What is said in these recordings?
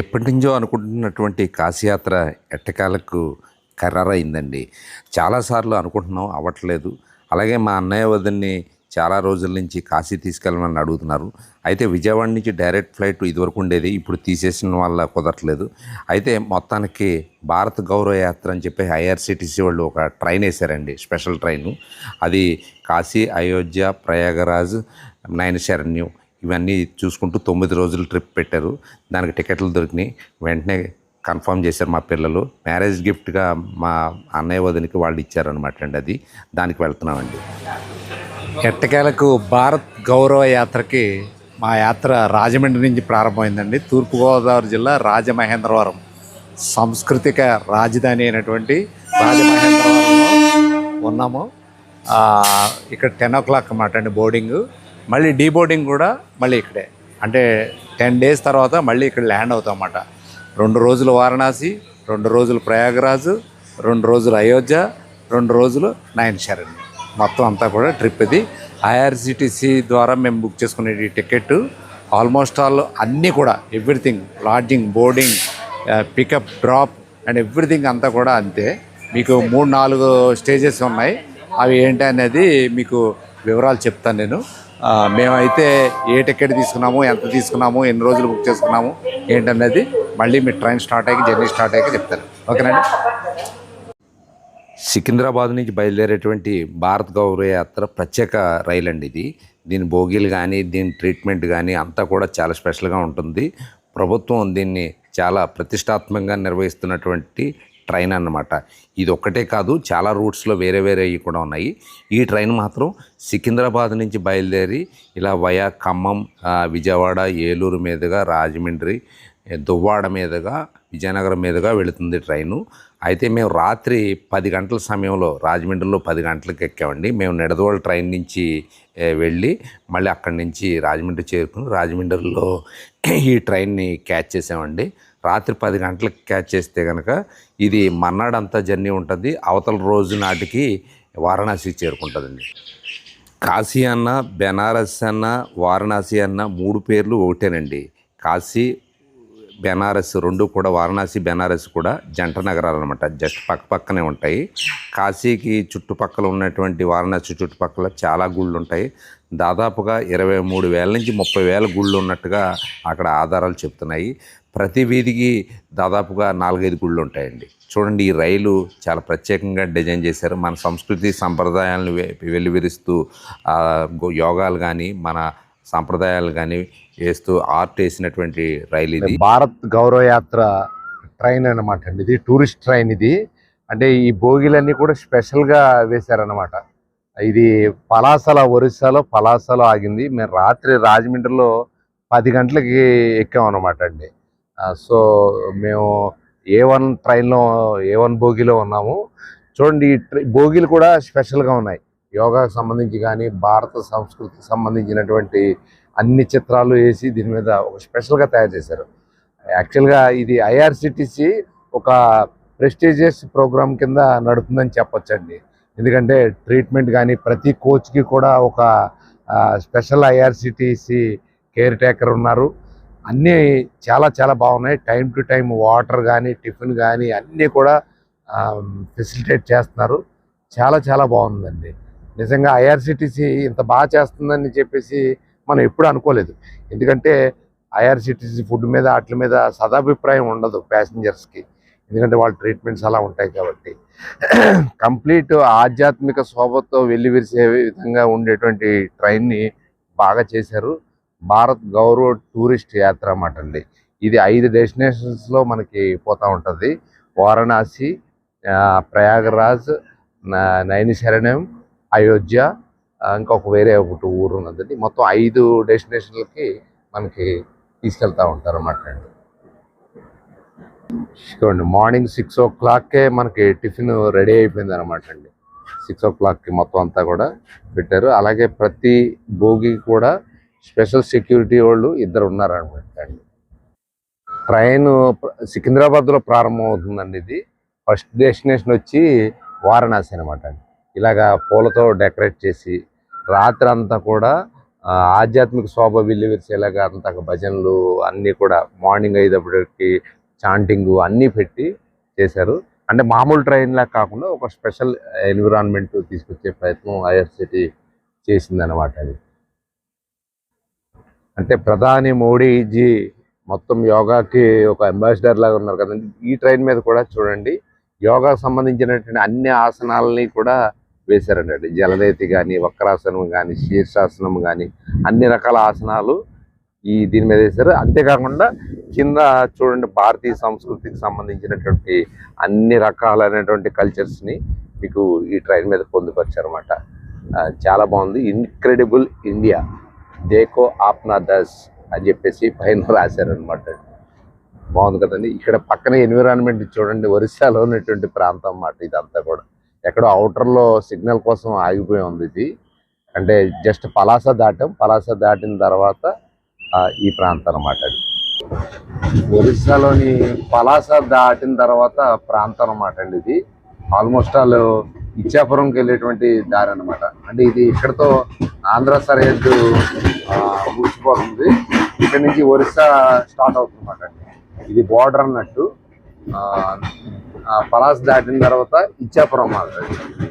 ఎప్పటి నుంచో అనుకుంటున్నటువంటి కాశీయాత్ర ఎట్టకాలకు ఖరారైందండి. చాలాసార్లు అనుకుంటున్నాం అవ్వట్లేదు. అలాగే మా అన్నయ్య వదిన్ని చాలా రోజుల నుంచి కాశీ తీసుకెళ్ళమని అడుగుతున్నారు. అయితే విజయవాడ నుంచి డైరెక్ట్ ఫ్లైట్ ఇదివరకు ఉండేది ఇప్పుడు తీసేసిన వల్ల కుదరట్లేదు. అయితే మొత్తానికి భారత్ గౌరవ యాత్ర అని చెప్పి ఐఆర్సిటీసీ వాళ్ళు ఒక ట్రైన్ వేశారండి స్పెషల్ ట్రైను. అది కాశీ అయోధ్య ప్రయాగరాజ్ నయనశరణ్యం. ఇవన్నీ చూసుకుంటూ తొమ్మిది రోజులు ట్రిప్ పెట్టారు. దానికి టికెట్లు దొరికినాయి. వెంటనే కన్ఫర్మ్ చేశారు మా పిల్లలు. మ్యారేజ్ గిఫ్ట్గా మా అన్నయ్య వదినికి వాళ్ళు ఇచ్చారనమాట అండి అది. దానికి వెళ్తున్నామండి. ఎట్టకేలకు భారత్ గౌరవ యాత్రకి మా యాత్ర రాజమండ్రి నుంచి ప్రారంభమైందండి. తూర్పుగోదావరి జిల్లా రాజమహేంద్రవరం. సాంస్కృతిక రాజధాని అయినటువంటి రాజమహేంద్రవరంలో ఉన్నాము. ఇక్కడ టెన్ ఓ క్లాక్ అన్నమాట అండి బోర్డింగ్. మళ్ళీ డీ బోర్డింగ్ కూడా మళ్ళీ ఇక్కడే. అంటే టెన్ డేస్ తర్వాత మళ్ళీ ఇక్కడ ల్యాండ్ అవుతాం అన్నమాట రెండు రోజులు వారణాసి రెండు రోజులు ప్రయాగరాజు రెండు రోజులు అయోధ్య రెండు రోజులు నయన్ శరణ్ మొత్తం అంతా కూడా ట్రిప్ ఇది. ఐఆర్సిటీసీ ద్వారా మేము బుక్ చేసుకునే ఈ టికెట్ ఆల్మోస్ట్ ఆల్ అన్నీ కూడా everything lodging boarding pickup drop and everything అంతా కూడా అంతే. మీకు మూడు నాలుగు స్టేజెస్ ఉన్నాయి. అవి ఏంటి అనేది మీకు వివరాలు చెప్తాను నేను. మేమైతే ఏ టికెట్ తీసుకున్నాము ఎంత తీసుకున్నాము ఎన్ని రోజులు బుక్ చేసుకున్నాము ఏంటనేది మళ్ళీ మీ ట్రైన్ స్టార్ట్ అయ్యి జర్నీ స్టార్ట్ అయ్యాక చెప్తాను ఓకేనండి? సికింద్రాబాద్ నుంచి బయలుదేరేటువంటి భారత్ గౌరవ యాత్ర ప్రత్యేక రైలు అండి ఇది. దీని బోగీలు కానీ దీని ట్రీట్మెంట్ కానీ అంతా కూడా చాలా స్పెషల్గా ఉంటుంది. ప్రభుత్వం దీన్ని చాలా ప్రతిష్టాత్మకంగా నిర్వహిస్తున్నటువంటి ట్రైన్ అన్నమాట. ఇది ఒక్కటే కాదు చాలా రూట్స్లో వేరే వేరే కూడా ఉన్నాయి. ఈ ట్రైన్ మాత్రం సికింద్రాబాద్ నుంచి బయలుదేరి ఇలా వయా ఖమ్మం విజయవాడ ఏలూరు మీదుగా రాజమండ్రి దువ్వాడ మీదుగా విజయనగరం మీదుగా వెళుతుంది ట్రైను. అయితే మేము రాత్రి పది గంటల సమయంలో రాజమండ్రిలో పది గంటలకు ఎక్కామండి. మేము నిడదవోలు ట్రైన్ నుంచి వెళ్ళి మళ్ళీ అక్కడి నుంచి రాజమండ్రి చేరుకుని రాజమండ్రిలో ఈ ట్రైన్ని క్యాచ్ చేసామండి. రాత్రి పది గంటలకు క్యాచ్ చేస్తే కనుక ఇది మన్నాడంతా జర్నీ ఉంటుంది. అవతల రోజు నాటికి వారణాసి చేరుకుంటుందండి. కాశీ అన్న బెనారస్ అన్న వారణాసి అన్న మూడు పేర్లు ఒకటేనండి. కాశీ బెనారస్ రెండు కూడా వారణాసి బెనారస్ కూడా జంట నగరాలు అనమాట జస్ట్ పక్క పక్కనే ఉంటాయి. కాశీకి చుట్టుపక్కల ఉన్నటువంటి వారణాసి చుట్టుపక్కల చాలా గుళ్ళు ఉంటాయి. దాదాపుగా ఇరవై మూడు వేల నుంచి ముప్పై వేల గుళ్ళు ఉన్నట్టుగా అక్కడ ఆధారాలు చెప్తున్నాయి. ప్రతి వీధికి దాదాపుగా నాలుగైదు గుళ్ళు ఉంటాయండి. చూడండి ఈ రైలు చాలా ప్రత్యేకంగా డిజైన్ చేశారు. మన సంస్కృతి సంప్రదాయాలను వెలువరిస్తూ యోగాలు కానీ మన సంప్రదాయాలు కానీ వేస్తూ ఆర్ట్ వేసినటువంటి రైలు ఇది. భారత్ గౌరవ యాత్ర ట్రైన్ అనమాట అండి ఇది టూరిస్ట్ ట్రైన్ ఇది. అంటే ఈ భోగిలన్నీ కూడా స్పెషల్గా వేశారనమాట ఇది పలాసల ఒరిస్సాలో పలాసలో ఆగింది. మేము రాత్రి రాజమండ్రిలో పది గంటలకి ఎక్కాం అనమాట అండి. సో మేము ఏ వన్ ట్రైన్లో ఏ వన్ భోగిలో ఉన్నాము. చూడండి ఈ ట్రై- భోగిలు కూడా స్పెషల్గా ఉన్నాయి. యోగాకు సంబంధించి కానీ భారత సంస్కృతికి సంబంధించినటువంటి అన్ని చిత్రాలు వేసి దీని మీద ఒక స్పెషల్గా తయారు చేశారు. యాక్చువల్గా ఇది ఐఆర్సిటిసి ఒక ప్రెస్టీజియస్ ప్రోగ్రామ్ కింద నడుతుందని చెప్పొచ్చండి. ఎందుకంటే ట్రీట్మెంట్ కానీ ప్రతి కోచ్కి కూడా ఒక స్పెషల్ ఐఆర్సిటిసి కేర్ టేకర్ ఉన్నారు. అన్నీ చాలా చాలా బాగున్నాయి. టైం టు టైం వాటర్ కానీ టిఫిన్ కానీ అన్నీ కూడా ఫెసిలిటేట్ చేస్తున్నారు. చాలా చాలా బాగుందండి. నిజంగా ఐఆర్సిటీసీ ఇంత బాగా చేస్తుందని చెప్పేసి మనం ఎప్పుడు అనుకోలేదు. ఎందుకంటే ఐఆర్సిటీసీ ఫుడ్ మీద వాటి మీద సదాభిప్రాయం ఉండదు ప్యాసింజర్స్కి ఎందుకంటే వాళ్ళ ట్రీట్మెంట్స్ అలా ఉంటాయి కాబట్టి. కంప్లీట్ ఆధ్యాత్మిక శోభతో వెళ్ళి విరిసే విధంగా ఉండేటువంటి ట్రైన్ని బాగా చేశారు. భారత్ గౌరవ టూరిస్ట్ యాత్ర అన్నమాట అండి. ఇది ఐదు డెస్టినేషన్స్లో మనకి పోతూ ఉంటుంది. వారణాసి ప్రయాగరాజ్ నైనిశరణ్యం అయోధ్య ఇంకొక వేరే ఒకటి ఊరు ఉన్నదండి. మొత్తం ఐదు డెస్టినేషన్లకి మనకి తీసుకెళ్తూ ఉంటారు అన్నమాట అండి. చూడండి మార్నింగ్ సిక్స్ ఓ క్లాక్కే మనకి టిఫిన్ రెడీ అయిపోయింది అనమాట అండి. సిక్స్ ఓ క్లాక్కి మొత్తం అంతా కూడా పెట్టారు. అలాగే ప్రతి భోగి కూడా స్పెషల్ సెక్యూరిటీ వాళ్ళు ఇద్దరు ఉన్నారు అనమాట ట్రైన్ సికింద్రాబాద్లో ప్రారంభం అవుతుందండి ఇది. ఫస్ట్ డెస్టినేషన్ వచ్చి వారణాసి అనమాట ఇలాగా పూలతో డెకరేట్ చేసి రాత్రి అంతా కూడా ఆధ్యాత్మిక శోభ విల్లివిరిసేలాగా అంత భజనలు అన్నీ కూడా మార్నింగ్ అయ్యేటప్పటికి చాంటింగ్ అన్నీ పెట్టి చేశారు. అంటే మామూలు ట్రైన్లా కాకుండా ఒక స్పెషల్ ఎన్విరాన్మెంట్ తీసుకొచ్చే ప్రయత్నం ఐఆర్సిటీ చేసిందనమాట అది. అంటే ప్రధాని మోడీజీ మొత్తం యోగాకి ఒక అంబాసిడర్ లాగా ఉన్నారు కదండి ఈ ట్రైన్ మీద కూడా చూడండి యోగాకు సంబంధించినటువంటి అన్ని ఆసనాలని కూడా వేశారండి జలనేతి కానీ వక్రాసనం కానీ శీర్షాసనం కానీ అన్ని రకాల ఆసనాలు ఈ దీని మీద వేశారు. అంతేకాకుండా కింద చూడండి భారతీయ సంస్కృతికి సంబంధించినటువంటి అన్ని రకాలైనటువంటి కల్చర్స్ని మీకు ఈ ట్రైన్ మీద పొందుపరిచారనమాట చాలా బాగుంది. ఇన్క్రెడిబుల్ ఇండియా దేకో ఆప్నా దస్ అని చెప్పేసి పైన రాశారనమాట బాగుంది కదండి. ఇక్కడ పక్కన ఎన్విరాన్మెంట్ చూడండి ఒరిస్సాలో ఉన్నటువంటి ప్రాంతం అన్నమాట ఇదంతా కూడా. ఎక్కడో అవుటర్లో సిగ్నల్ కోసం ఆగిపోయి ఉంది ఇది. అంటే జస్ట్ పలాస దాటాం పలాస దాటిన తర్వాత ఈ ప్రాంతం అన్నమాట అది. ఒరిస్సాలోని పలాస దాటిన తర్వాత ప్రాంతం అన్నమాట అండి ఇది. ఆల్మోస్ట్ ఆల్ ఇచ్చాపురంకి వెళ్ళేటువంటి దారి అన్నమాట. అంటే ఇది ఇక్కడతో ఆంధ్ర సరిహద్దు ఆ, ఇక్కడ నుంచి ఒరిస్సా స్టార్ట్ అవుతుంది అన్నమాట ఇది బోర్డర్ అన్నట్టు. పలాస్ దాటిన తర్వాత ఇచ్చాపురం అన్నమాట ఇది.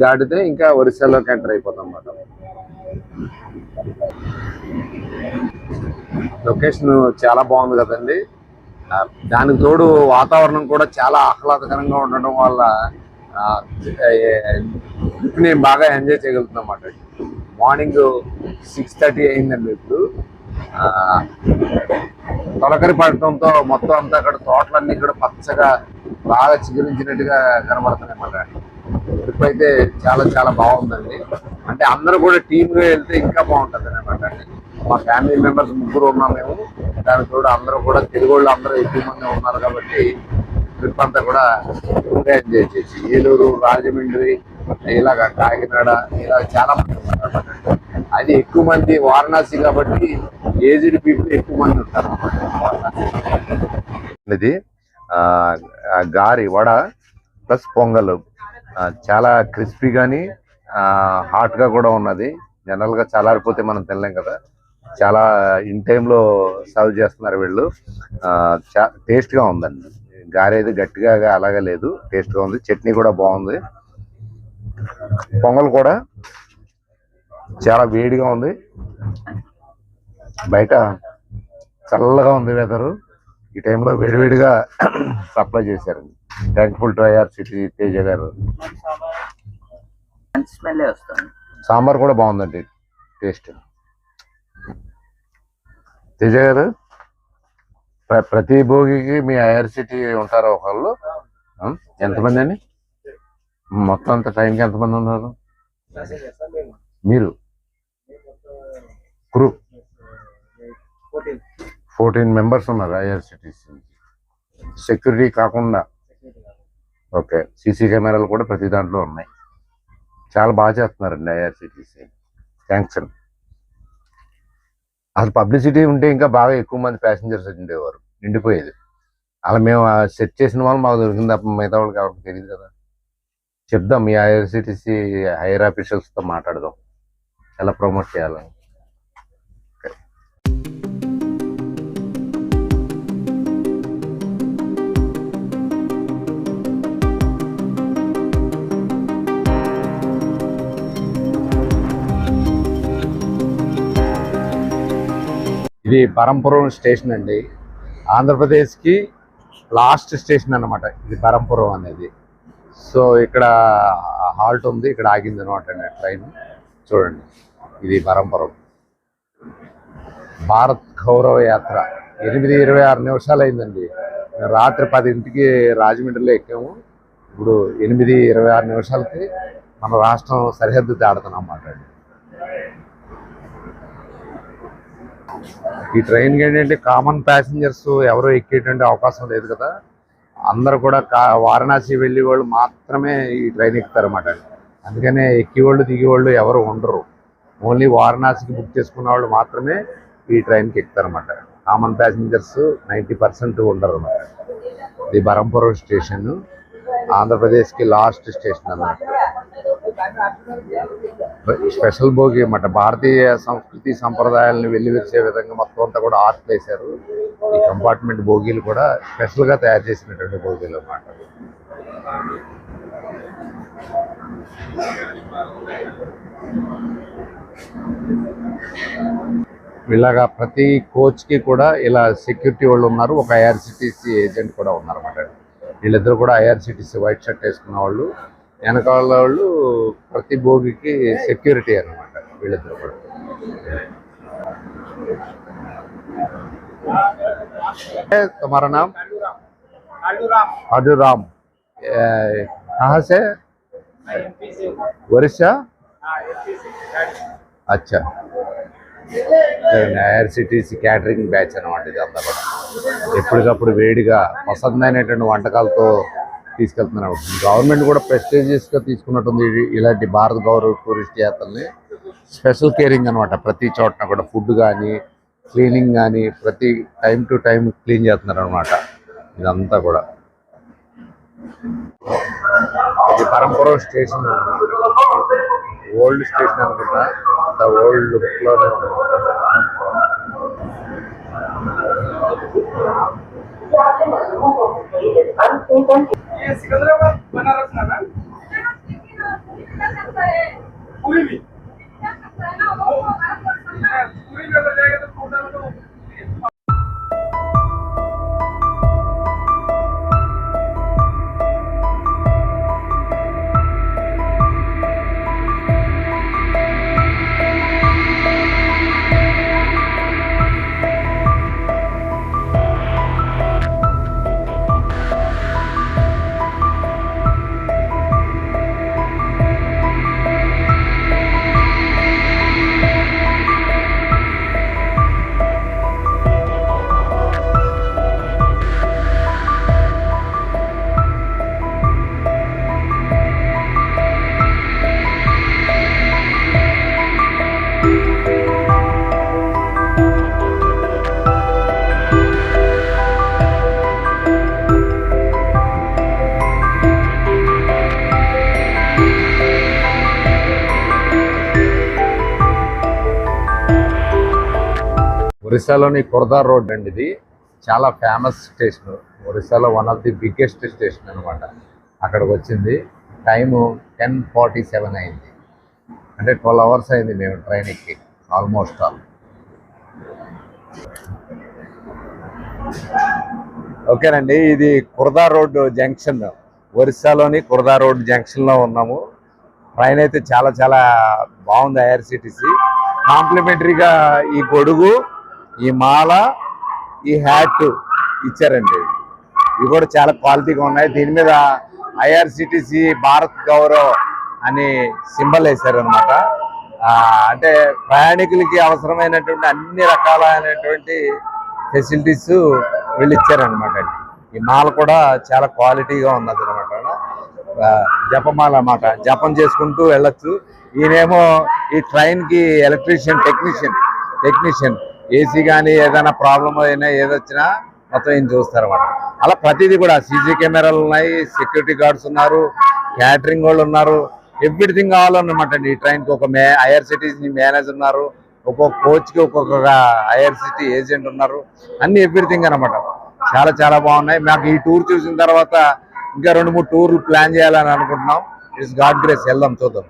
దాటితే ఇంకా ఒరిస్సాలోకి ఎంటర్ అయిపోతాం అన్నమాట లొకేషన్ చాలా బాగుంది కదండి. దానికి తోడు వాతావరణం కూడా చాలా ఆహ్లాదకరంగా ఉండడం వల్ల నేను బాగా ఎంజాయ్ చేయగలుగుతున్నాం అన్నమాట మార్నింగ్ సిక్స్ థర్టీ అయిందండి ఇప్పుడు. తొలకరి పడటంతో మొత్తం అంతా అక్కడ తోటలన్నీ కూడా పచ్చగా బాగా చిగురించినట్టుగా కనబడుతున్నాయి అన్నమాట. ట్రిప్ అయితే చాలా చాలా బాగుందండి. అంటే అందరూ కూడా టీమ్గా వెళ్తే ఇంకా బాగుంటుంది అనమాట మా ఫ్యామిలీ మెంబర్స్ ముగ్గురు ఉన్నాం మేము. దానికి కూడా అందరూ కూడా తెలుగు వాళ్ళు అందరూ ఎక్కువ మంది ఉన్నారు కాబట్టి ట్రిప్ అంతా కూడా ఫుల్గా ఎంజాయ్ చేసి ఏలూరు రాజమండ్రి ఇలాగ కాకినాడ ఇలా చాలా మంది ఉన్నారు అది ఎక్కువ మంది వారణాసి కాబట్టి ఏజ్డ్ పీపుల్ ఎక్కువ మంది ఉంటారు ఇది ఆ, గారి వడ ప్లస్ పొంగల్. ఆ, చాలా క్రిస్పీ కానీ హాట్గా కూడా ఉన్నది. జనరల్గా చల్లారిపోతే మనం తినలేం కదా. చాలా ఇన్ టైంలో సర్వ్ చేస్తున్నారు వీళ్ళు. టేస్ట్గా ఉందండి. గారేది గట్టిగా అలాగే లేదు. టేస్ట్గా ఉంది. చట్నీ కూడా బాగుంది. పొంగల్ కూడా చాలా వేడిగా ఉంది. బయట చల్లగా ఉంది వెదరు ఈ టైంలో వేడివేడిగా సప్లై చేశారండి thankful to IRCTC Teja గారు. సాంబార్ కూడా బాగుందండి. టేస్ట్ తేజ గారు ప్ర- ప్రతి భోగికి మీ ఐఆర్సిటీ ఉంటారా ఒకళ్ళు? ఎంతమంది అండి? మొత్తం అంత టైంకి ఎంతమంది ఉన్నారు? మీరు? గ్రూప్ ఫోర్టీన్ మెంబర్స్ ఉన్నారు ఐఆర్సిటీసీ సెక్యూరిటీ కాకుండా. ఓకే సీసీ కెమెరాలు కూడా ప్రతి దాంట్లో ఉన్నాయి. చాలా బాగా చేస్తున్నారండి ఐఆర్సిటీసీ థ్యాంక్స్ అండి. అసలు పబ్లిసిటీ ఉంటే ఇంకా బాగా ఎక్కువ మంది ప్యాసింజర్స్ ఉండేవారు. నిండిపోయేది. అలా మేము సెట్ చేసిన వాళ్ళు మాకు దొరికింది తప్ప మిగతా వాళ్ళకి ఎవరికి తెలియదు కదా. చెప్దాం మీ ఐఆర్సిటీసీ హైయర్ ఆఫీషియల్స్తో మాట్లాడదాం. ఎలా ప్రమోట్ చేయాలని. ఇది బరంపురం స్టేషన్ అండి. ఆంధ్రప్రదేశ్కి లాస్ట్ స్టేషన్ అన్నమాట. ఇది బరంపురం అనేది. సో ఇక్కడ హాల్ట్ ఉంది. ఇక్కడ ఆగింది అనమాట అండి ట్రైన్. చూడండి. ఇది పరంపురం భారత్ గౌరవ యాత్ర. ఎనిమిది ఇరవై ఆరు నిమిషాలు అయిందండి. రాత్రి పదింటికి రాజమండ్రిలో ఎక్కాము. ఇప్పుడు ఎనిమిది ఇరవై ఆరు నిమిషాలకి మన రాష్ట్రం సరిహద్దు దాడుతున్నాం అన్నమాట ఈ ట్రైన్కి ఏంటంటే కామన్ ప్యాసింజర్స్ ఎవరు ఎక్కేటువంటి అవకాశం లేదు కదా. అందరు కూడా కా వారణాసి వెళ్ళే వాళ్ళు మాత్రమే ఈ ట్రైన్ ఎక్కుతారన్నమాట. అందుకనే ఎక్కేవాళ్ళు దిగేవాళ్ళు ఎవరు ఉండరు. ఓన్లీ వారణాసికి బుక్ చేసుకున్న వాళ్ళు మాత్రమే ఈ ట్రైన్కి ఎక్కుతారన్నమాట. కామన్ ప్యాసింజర్స్ నైంటీ పర్సెంట్ ఉండరు అన్నమాట ఇది బరంపురం స్టేషన్ ఆంధ్రప్రదేశ్కి లాస్ట్ స్టేషన్ అన్నమాట. స్పెషల్ భోగి అన్నమాట. భారతీయ సంస్కృతి సంప్రదాయాలను వెల్లివిరిచే విధంగా మొత్తం అంతా కూడా ఆర్ట్ వేశారు ఈ కంపార్ట్మెంట్ భోగిలు కూడా స్పెషల్గా తయారు చేసినటువంటి భోగిలు అన్నమాట. ఇలాగా ప్రతి కోచ్కి కూడా ఇలా సెక్యూరిటీ వాళ్ళు ఉన్నారు. ఒక ఐఆర్సిటీసీ ఏజెంట్ కూడా ఉన్నారు అన్నమాట వీళ్ళిద్దరు కూడా ఐఆర్సిటీసీ వైట్ షర్ట్ వేసుకున్న వాళ్ళు. వెనకాల వాళ్ళు ప్రతి భోగికి సెక్యూరిటీ అన్నమాట వీళ్ళిద్దరు కూడా ए, तुम्हारा नाम आडू राम ए, कहाँ से ఒరిస్సా అచ్చా ఐఆర్సిటీసీ క్యాటరింగ్ బ్యాచ్ అనమాట ఇదంతా కూడా ఎప్పటికప్పుడు వేడిగా పసందైనటువంటి వంటకాలతో తీసుకెళ్తున్నారు. గవర్నమెంట్ కూడా ప్రెస్టేజియస్గా తీసుకున్నట్టుంది ఇలాంటి భారత గౌరవ టూరిస్ట్ యాత్రల్ని. స్పెషల్ కేరింగ్ అనమాట ప్రతి చోటన కూడా ఫుడ్ కానీ క్లీనింగ్ కానీ ప్రతి టైం టు టైం క్లీన్ చేస్తున్నారు అనమాట ఇదంతా కూడా. ఇది పరంపర స్టేషన్. ఓల్డ్ స్టేషన్ అనుకుంటా. అంత ఓల్డ్ లుక్ ఉంది. ¿Qué es? ¿Qué ¿Qué es? ¿Qué es? ¿Qué es? ఒరిస్సాలోని కుర్దా రోడ్ అండి ఇది. చాలా ఫేమస్ స్టేషన్ ఒరిస్సాలో one of the biggest station అనమాట అక్కడికి వచ్చింది. టైము టెన్ ఫార్టీ సెవెన్ అయింది. అంటే ట్వెల్వ్ అవర్స్ అయింది మేము ట్రైన్ ఎక్కి. ఆల్మోస్ట్ ఆల్ ఓకేనండి ఇది కుర్దా రోడ్ జంక్షన్ ఒరిస్సాలోని కుర్దా రోడ్ జంక్షన్లో ఉన్నాము. ట్రైన్ అయితే చాలా చాలా బాగుంది ఐఆర్సిటీసీ కాంప్లిమెంటరీగా ఈ గొడుగు ఈ మాల ఈ హ్యాట్ ఇచ్చారండి. ఇవి కూడా చాలా క్వాలిటీగా ఉన్నాయి. దీని మీద ఐఆర్సిటిసి భారత్ గౌరవ్ అని సింబల్ వేశారనమాట అంటే ప్రయాణికులకి అవసరమైనటువంటి అన్ని రకాలైనటువంటి ఫెసిలిటీస్ వీళ్ళు ఇచ్చారనమాట అండి. ఈ మాల కూడా చాలా క్వాలిటీగా ఉన్నది అనమాట జపమాల అన్నమాట. జపం చేసుకుంటూ వెళ్ళొచ్చు. ఈయనేమో ఈ ట్రైన్కి ఎలక్ట్రీషియన్ టెక్నీషియన్ టెక్నీషియన్ ఏసీ కానీ ఏదైనా ప్రాబ్లం అయినా ఏదొచ్చినా మొత్తం ఈయన చూస్తారు అనమాట అలా ప్రతిదీ కూడా సీసీ కెమెరాలు ఉన్నాయి సెక్యూరిటీ గార్డ్స్ ఉన్నారు క్యాటరింగ్ వాళ్ళు ఉన్నారు ఎవ్రీథింగ్ కావాలన్నమాట అండి. ఈ ట్రైన్కి ఒక మే ఐఆర్సిటీసీ మేనేజర్ ఉన్నారు ఒక్కొక్క కోచ్కి ఒక్కొక్క ఐఆర్సిటీ ఏజెంట్ ఉన్నారు అన్ని ఎవ్రీథింగ్ అనమాట చాలా చాలా బాగున్నాయి. మాకు ఈ టూర్ చూసిన తర్వాత ఇంకా రెండు మూడు టూర్లు ప్లాన్ చేయాలని అనుకుంటున్నాం. ఇట్స్ గాడ్ గ్రేస్ వెళ్దాం చూద్దాం.